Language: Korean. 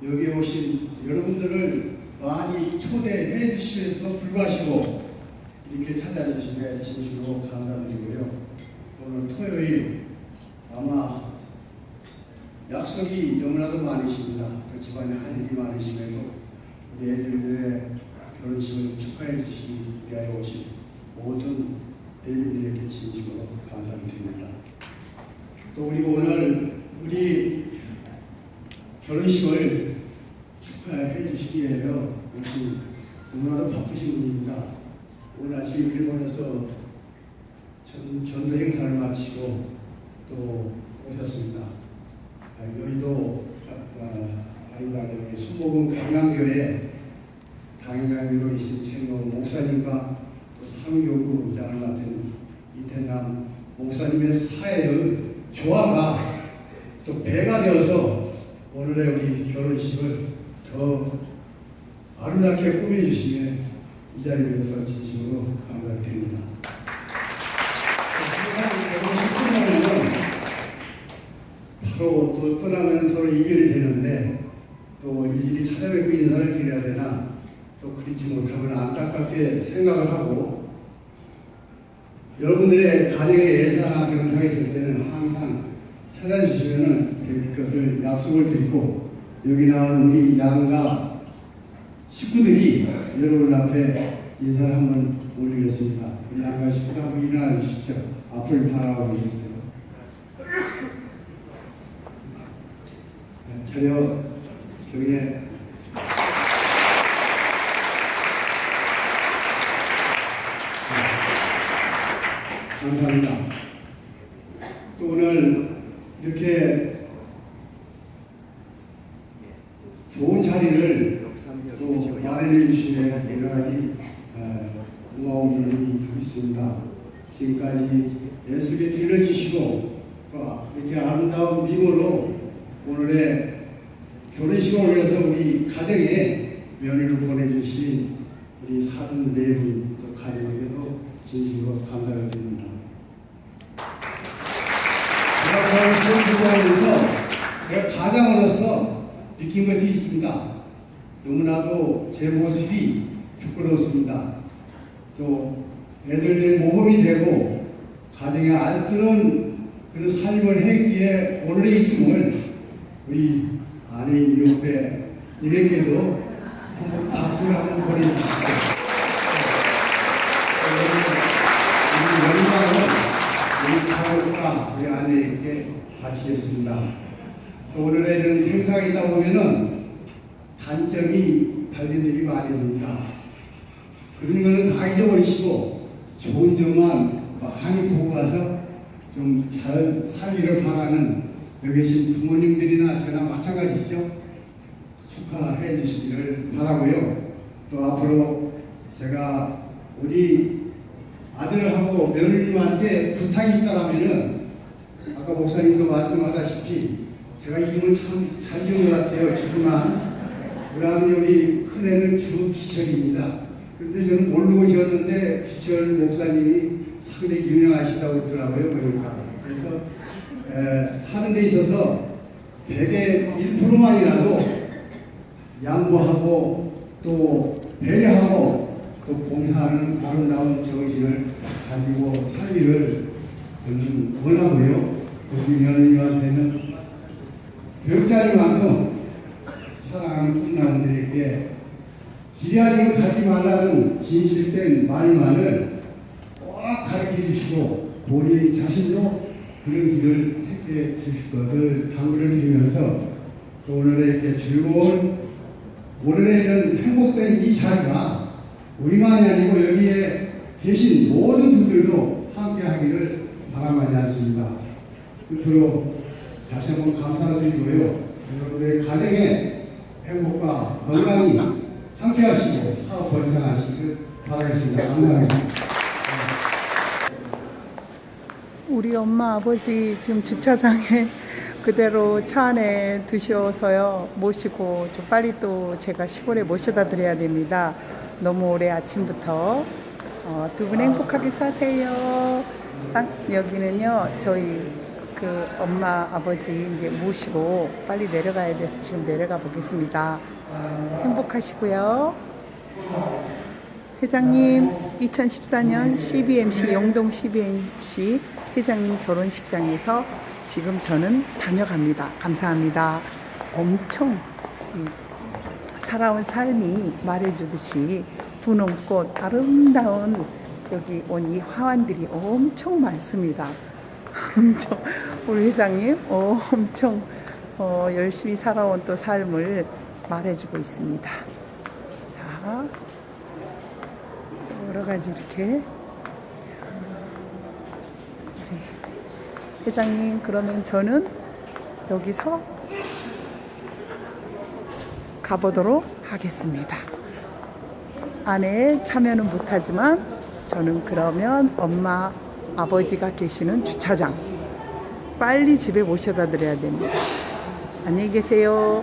여기 오신 여러분들을 많이 초대해 주시면서 불구하시고 이렇게 찾아주시면 진심으로 감사드리고요. 오늘 토요일 아마 약속이 너무나도 많으십니다. 그 집안에 할 일이 많으심에도 우리 애들들의 결혼식을 축하해 주시기 위하여 오신 모든 대민들에게 진심으로 감사드립니다. 또 우리 오늘 우리 결혼식을 시기 위해요. 역시 너무나도 바쁘신 분입니다. 오늘 아침 일본에서 전, 전도 행사를 마치고 또 오셨습니다. 아, 여의도 아, 아니다 여기 순복음 강남교회 당회장으로 계신 최모 목사님과 또 상교구장을 맡은 이태남 목사님의 사회의 조화가 또 배가 되어서 오늘의 우리 결혼식을 더 아름답게 꾸며주시며 이 자리에 오셔서 진심으로 감사를 드립니다. 바로 또 떠나면 서로 이별이 되는데 또 일일이 찾아뵙고 인사를 드려야 되나 또 그렇지 못하면 안타깝게 생각을 하고 여러분들의 가정의 예사나 경상에 있을 때는 항상 찾아주시면 될 것을 약속을 드리고 여기 나온 우리 양가 식구들이 여러분 앞에 인사를 한번 올리겠습니다. 우리 식구 한번 일어나 주시죠. 앞을 바라보고 계세요. 차려 경례 감사합니다. 또 오늘 이렇게 좋은 자리를 또 마련해 주시며 여러 가지 어, 고마운 일이 있습니다. 지금까지 애쓰게 들려주시고 또 이렇게 아름다운 미모로 오늘의 결혼식을 위해서 우리 가정에 며느리를 보내주신 우리 사는 네분 또 가족에게도 진심으로 감사를 드립니다. 제가 결혼식을 준비하면서 제가 가장으로서 느낀 것이 있습니다. 너무나도 제 모습이 부끄러웠습니다. 또 애들의 모범이 되고 가정에 알뜰한 그런 삶을 했기에 오늘의 있음을 우리 아내인 옆에 이렇게도 한번 박수를 한번 보내주시죠. 우리 영광을 우리 가족과 우리 아내에게 바치겠습니다. 또 오늘의 이런 행사가 있다 보면은 단점이 많이 옵니다. 그런 거는 다 잊어버리시고 좋은 점만 많이 보고 가서 좀 잘 살기를 바라는 여기 계신 부모님들이나 저나 마찬가지죠. 축하해 주시기를 바라고요. 또 앞으로 제가 우리 아들하고 며느님한테 부탁이 있다라면은 아까 목사님도 말씀하다시피 제가 이름을 참 잘 지은 것 같아요. 주구만. 우리 큰애는 주 기철입니다. 근데 저는 모르고 지었는데 기철 목사님이 상당히 유명하시다고 그러더라고요. 그러니까. 그래서 에, 사는 데 있어서 대개 1%만이라도 양보하고 또 배려하고 또 봉사하는 아름다운 정신을 가지고 살기를 저는 원하고요. 우리 며느님한테는 배우자리만큼 사랑하는 꿈나무들에게 기대하기를 가지 말라는 진실된 말만을 꼭 가르쳐 주시고 본인 자신도 그런 길을 택해 주실 것을 당부를 드리면서 또 오늘의 이렇게 즐거운 오늘의 이런 행복된 이 자리가 우리만이 아니고 여기에 계신 모든 분들도 함께 하기를 바라마지 않습니다. 끝으로 다시 한번 감사드리고요. 여러분들의 가정에 건강이 함께 하시고 사업 번창하시길 바라겠습니다. 감사합니다. 우리 엄마 아버지 지금 주차장에 그대로 차 안에 두셔서요 모시고 좀 빨리 또 제가 시골에 모셔다 드려야 됩니다. 너무 오래 아침부터 어, 두분 행복하게 사세요. 딱 여기는요 저희 그 엄마 아버지 이제 모시고 빨리 내려가야 돼서 지금 내려가 보겠습니다. 행복하시고요. 회장님 2014년 CBMC 영동 CBMC 회장님 결혼식장에서 지금 저는 다녀갑니다. 감사합니다. 엄청 음, 살아온 삶이 말해주듯이 분홍꽃 아름다운 여기 온 이 화환들이 엄청 많습니다. 엄청 우리 회장님 어, 엄청 어, 열심히 살아온 또 삶을 말해주고 있습니다. 자 여러 가지 이렇게 우리 회장님 그러면 저는 여기서 가보도록 하겠습니다. 안에 참여는 못하지만 저는 그러면 엄마 아버지가 계시는 주차장 빨리 집에 모셔다 드려야 됩니다. 안녕히 계세요.